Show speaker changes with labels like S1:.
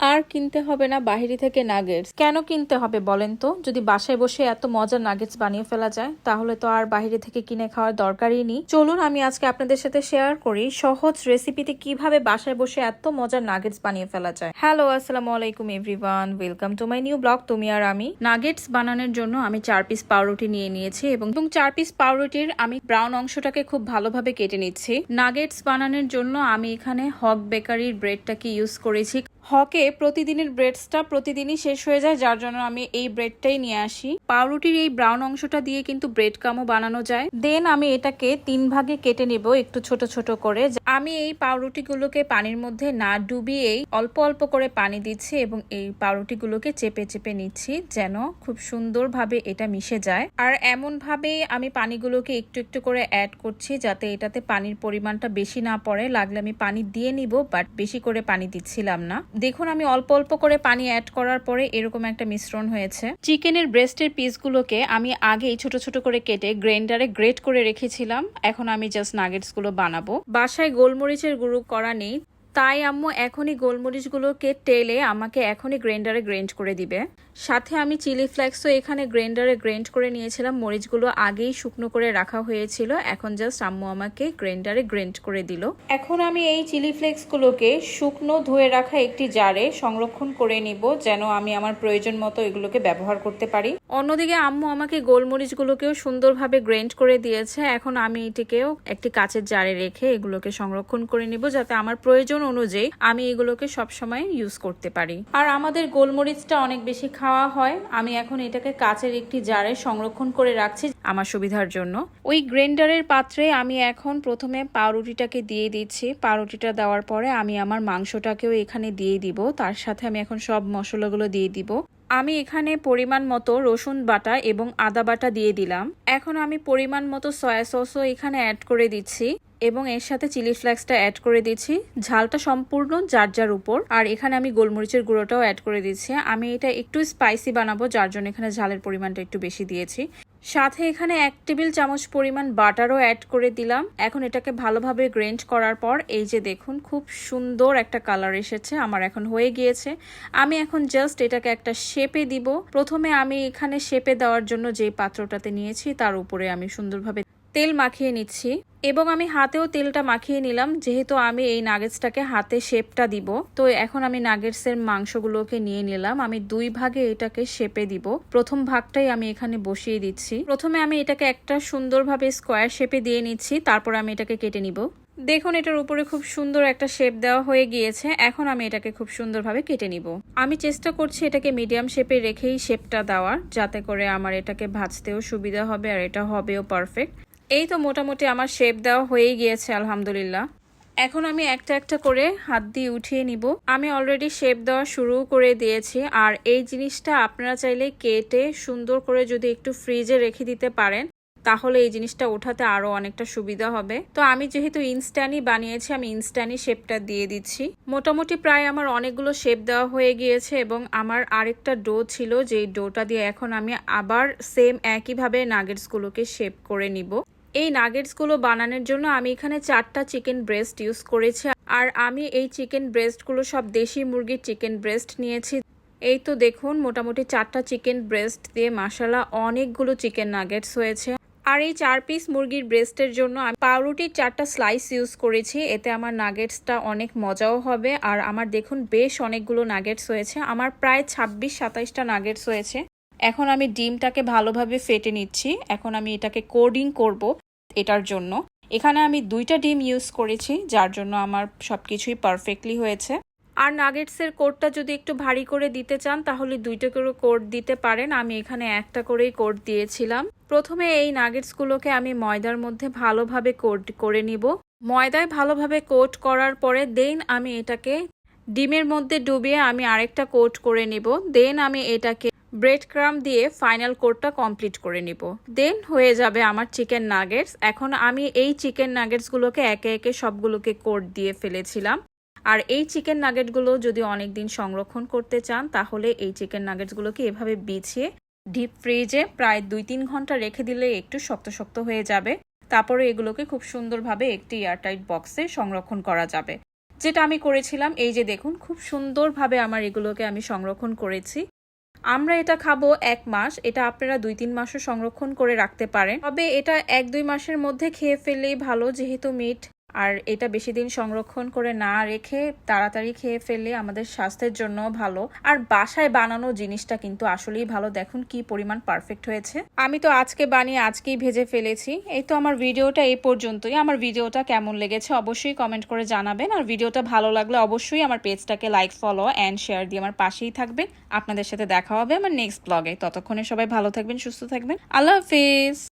S1: আর কিনতে হবে না বাহিরে থেকে নাগেটস কেন কিনতে হবে বলেন তো? যদি বাসায় বসে এত মজার নাগেটস বানিয়ে ফেলা যায়, তাহলে তো আর বাহিরে থেকে কিনে খাওয়ার দরকারই নেই। চলুন, আমি আজকে আপনাদের সাথে শেয়ার করি সহজ রেসিপিতে কীভাবে বাসায় বসে এত মজার নাগেটস বানিয়ে ফেলা যায়। হ্যালো আসসালামু আলাইকুম everyone welcome to my new blog তুমি আর আমি। নাগেটস বানানোর জন্য আমি চার পিস পাউরুটি নিয়ে নিয়েছি এবং চার পিস পাউরুটির আমি ব্রাউন অংশটাকে খুব ভালোভাবে কেটে নিচ্ছি। নাগেটস বানানোর জন্য আমি এখানে হক বেকারির ব্রেডটাকে ইউজ করেছি। হকে প্রতিদিনের ব্রেডসটা প্রতিদিনই শেষ হয়ে যায়, যার জন্য আমি এই ব্রেডটাই নিয়ে আসি। পাউরুটির এই ব্রাউন অংশটা দিয়ে কিন্তু ব্রেড কামও বানানো যায়। দেন আমি এটাকে তিন ভাগে কেটে নেব একটু ছোট ছোট করে। আমি এই পাউরুটিগুলোকে পানির মধ্যে না ডুবিয়েই অল্প অল্প করে পানি দিচ্ছি এবং এই পাউরুটিগুলোকে চেপে চেপে নিচ্ছি যেন খুব সুন্দরভাবে এটা মিশে যায়। আর এমন ভাবেই আমি পানিগুলোকে একটু একটু করে অ্যাড করছি যাতে এটাতে পানির পরিমাণটা বেশি না পড়ে। লাগলে আমি পানি দিয়ে নিব, বাট বেশি করে পানি দিচ্ছিলাম না। দেখুন, আমি অল্প অল্প করে পানি অ্যাড করার পরে এরকম একটা মিশ্রণ হয়েছে। চিকেনের ব্রেস্টের পিসগুলোকে আমি আগেই ছোট ছোট করে কেটে গ্রাইন্ডারে গ্রেট করে রেখেছিলাম। এখন আমি জাস্ট নাগেটসগুলো বানাবো। বাসায় গোলমরিচের গুঁড়ো করা নেই। তাই আম্মু এখনই গোলমরিচগুলোকে টেলে আমাকে এখনই গ্রাইন্ডারে গ্রেন্ড করে দিবে। সাথে আমি চিলি ফ্লেক্সও এখানে গ্রাইন্ডারে গ্রেন্ড করে নিয়েছিলাম। মরিচগুলো আগেই শুকনো করে রাখা হয়েছিল। এখন জাস্ট আম্মু আমাকে গ্রাইন্ডারে গ্রেন্ড করে দিল। এখন আমি এই চিলি ফ্লেক্সগুলোকে শুকনো ধুয়ে রাখা একটি জারে সংরক্ষণ করে নিব, যেন আমি আমার প্রয়োজন মতো এগুলোকে ব্যবহার করতে পারি। অন্যদিকে আম্মু আমাকে গোলমরিচগুলোকেও সুন্দরভাবে গ্রেন্ড করে দিয়েছে। এখন আমি এটিকেও একটি কাচের জারে রেখে এগুলোকে সংরক্ষণ করে নিব যাতে আমার প্রয়োজন অনুযায়ী আমি এগুলোকে সবসময় ইউজ করতে পারি। আর আমাদের গোলমরিচটা অনেক বেশি খাওয়া হয়। আমি এখন এটাকে কাচের একটি জারে সংরক্ষণ করে রাখছি আমার সুবিধার জন্য। ওই গ্রেন্ডারের পাত্রে আমি এখন প্রথমে পাউরুটিটাকে দিয়ে দিচ্ছি। পাউরুটিটা দেওয়ার পরে আমি আমার মাংসটাকেও এখানে দিয়ে দিব। তার সাথে আমি এখন সব মশলাগুলো দিয়ে দিব। আমি এখানে পরিমাণ মতো রসুন বাটা এবং আদা বাটা দিয়ে দিলাম। এখন আমি পরিমাণ মতো সয়া সসও এখানে অ্যাড করে দিচ্ছি এবং এর সাথে চিলি ফ্লেক্সটা অ্যাড করে দিচ্ছি। ঝালটা সম্পূর্ণ যার যার উপর। আর এখানে আমি গোলমরিচের গুঁড়োটাও অ্যাড করে দিচ্ছি। আমি এটা একটু স্পাইসি বানাবো, যার জন্য এখানে ঝালের পরিমাণটা একটু বেশি দিয়েছি। সাথে এখানে এক টেবিল চামচ পরিমাণ বাটারও অ্যাড করে দিলাম। এখন এটাকে ভালোভাবে গ্রেন্ড করার পর, এই যে দেখুন, খুব সুন্দর একটা কালার এসেছে, আমার এখন হয়ে গিয়েছে। আমি এখন জাস্ট এটাকে একটা শেপে দিব। প্রথমে আমি এখানে শেপে দেওয়ার জন্য যে পাত্রটাতে নিয়েছি, তার উপরে আমি সুন্দরভাবে তেল মাখিয়ে নিচ্ছি। এবং আমি হাতেও তেলটা মাখিয়ে নিলাম, যেহেতু আমি এই নাগেটসটাকে হাতে শেপটা দিব। তো এখন আমি নাগেটসের মাংসগুলোকে নিয়ে নিলাম। আমি দুই ভাগে এটাকে শেপে দিব। প্রথম ভাগটাই আমি এখানে বসিয়ে দিচ্ছি। প্রথমে আমি এটাকে একটা সুন্দরভাবে স্কোয়ার শেপে দিয়ে নিচ্ছি, তারপর আমি এটাকে কেটে নিব। দেখুন, এটার উপরে খুব সুন্দর একটা শেপ দেওয়া হয়ে গিয়েছে। এখন আমি এটাকে খুব সুন্দরভাবে কেটে নিব। আমি চেষ্টা করছি এটাকে মিডিয়াম শেপে রেখেই শেপটা দেওয়ার, যাতে করে আমার এটাকে ভাজতেও সুবিধা হবে আর এটা হবেও পারফেক্ট। এই তো মোটামুটি আমার শেপ দেওয়া হয়েই গিয়েছে, আলহামদুলিল্লাহ। এখন আমি একটা একটা করে হাত দিয়ে উঠিয়ে নিব। আমি অলরেডি শেপ দেওয়া শুরু করে দিয়েছি, আর এই জিনিসটা আপনারা চাইলে কেটে সুন্দর করে যদি একটু ফ্রিজে রেখে দিতে পারেন, তাহলে এই জিনিসটা ওঠাতে আরও অনেকটা সুবিধা হবে। তো আমি যেহেতু ইনস্ট্যানি বানিয়েছি, আমি ইনস্ট্যানি শেপটা দিয়ে দিচ্ছি। মোটামুটি প্রায় আমার অনেকগুলো শেপ দেওয়া হয়ে গিয়েছে, এবং আমার আরেকটা ডো ছিল, যেই ডোটা দিয়ে এখন আমি আবার সেম একইভাবে নাগেটসগুলোকে শেপ করে নিব। এই নাগেটসগুলো বানানোর জন্য আমি এখানে চারটা চিকেন ব্রেস্ট ইউজ করেছি। আর আমি এই চিকেন ব্রেস্টগুলো সব দেশি মুরগির চিকেন ব্রেস্ট নিয়েছি। এই তো দেখুন, মোটামুটি চারটা চিকেন ব্রেস্ট দিয়ে মাসালা অনেকগুলো চিকেন নাগেটস হয়েছে। আর এই চার পিস মুরগির ব্রেস্টের জন্য আমি পাউরুটির চারটা স্লাইস ইউজ করেছি। এতে আমার নাগেটসটা অনেক মজাও হবে। আর আমার দেখুন, বেশ অনেকগুলো নাগেটস হয়েছে। আমার প্রায় ছাব্বিশ, সাতাইশটা নাগেটস হয়েছে। এখন আমি ডিমটাকে ভালোভাবে ফেটে নিচ্ছি। এখন আমি এটাকে কোডিং করব। এটার জন্য। এখানে আমি দুইটা ডিম ইউজ করেছি, যার জন্য আমার সব কিছুই পারফেক্টলি হয়েছে। আর নাগেটসের কোডটা যদি একটু ভারী করে দিতে চান, তাহলে দুইটা করে কোড দিতে পারেন। আমি এখানে একটা করেই কোড দিয়েছিলাম। প্রথমে এই নাগেটসগুলোকে আমি ময়দার মধ্যে ভালোভাবে কোট করে নিব। ময়দায় ভালোভাবে কোট করার পরে, দেন আমি এটাকে ডিমের মধ্যে ডুবিয়ে আমি আরেকটা কোট করে নিব। দেন আমি এটাকে ব্রেড ক্রাম দিয়ে ফাইনাল কোটটা কমপ্লিট করে নিব। দেন হয়ে যাবে আমার চিকেন নাগেটস। এখন আমি এই চিকেন নাগেটসগুলোকে একে একে সবগুলোকে কোট দিয়ে ফেলেছিলাম। আর এই চিকেন নাগেটগুলো যদি অনেক দিন সংরক্ষণ করতে চান, তাহলে এই চিকেন নাগেটসগুলোকে এভাবে বিছিয়ে ডিপ ফ্রিজে প্রায় দুই তিন ঘণ্টা রেখে দিলে একটু শক্ত শক্ত হয়ে যাবে। তারপরে এগুলোকে খুব সুন্দরভাবে একটি এয়ারটাইট বক্সে সংরক্ষণ করা যাবে। যেটা আমি করেছিলাম, এই যে দেখুন, খুব সুন্দরভাবে আমার এগুলোকে আমি সংরক্ষণ করেছি। আমরা এটা খাব এক মাস, এটা আপনারা দুই তিন মাসও সংরক্ষণ করে রাখতে পারেন। তবে এটা এক দুই মাসের মধ্যে খেয়ে ফেললেই ভালো, যেহেতু মিট আর এটা বেশি দিন সংরক্ষণ করে না রেখে তাড়াতাড়ি খেয়ে ফেললে আমাদের স্বাস্থ্যের জন্য ভালো। আর বাসায় বানানো জিনিসটা কিন্তু আসলেই ভালো। দেখুন কি পরিমাণ পারফেক্ট হয়েছে। আমি তো আজকে বানিয়ে আজকেই ভেজে ফেলেছি। এই তো আমার ভিডিওটা এই পর্যন্তই। আমার ভিডিওটা কেমন লেগেছে অবশ্যই কমেন্ট করে জানাবেন। আর ভিডিওটা ভালো লাগলে অবশ্যই আমার পেজটাকে লাইক ফলো অ্যান্ড শেয়ার দিয়ে আমার পাশেই থাকবেন। আপনাদের সাথে দেখা হবে আমার নেক্সট ব্লগে ততক্ষণে সবাই ভালো থাকবেন, সুস্থ থাকবেন। আল্লাহ হাফিজ!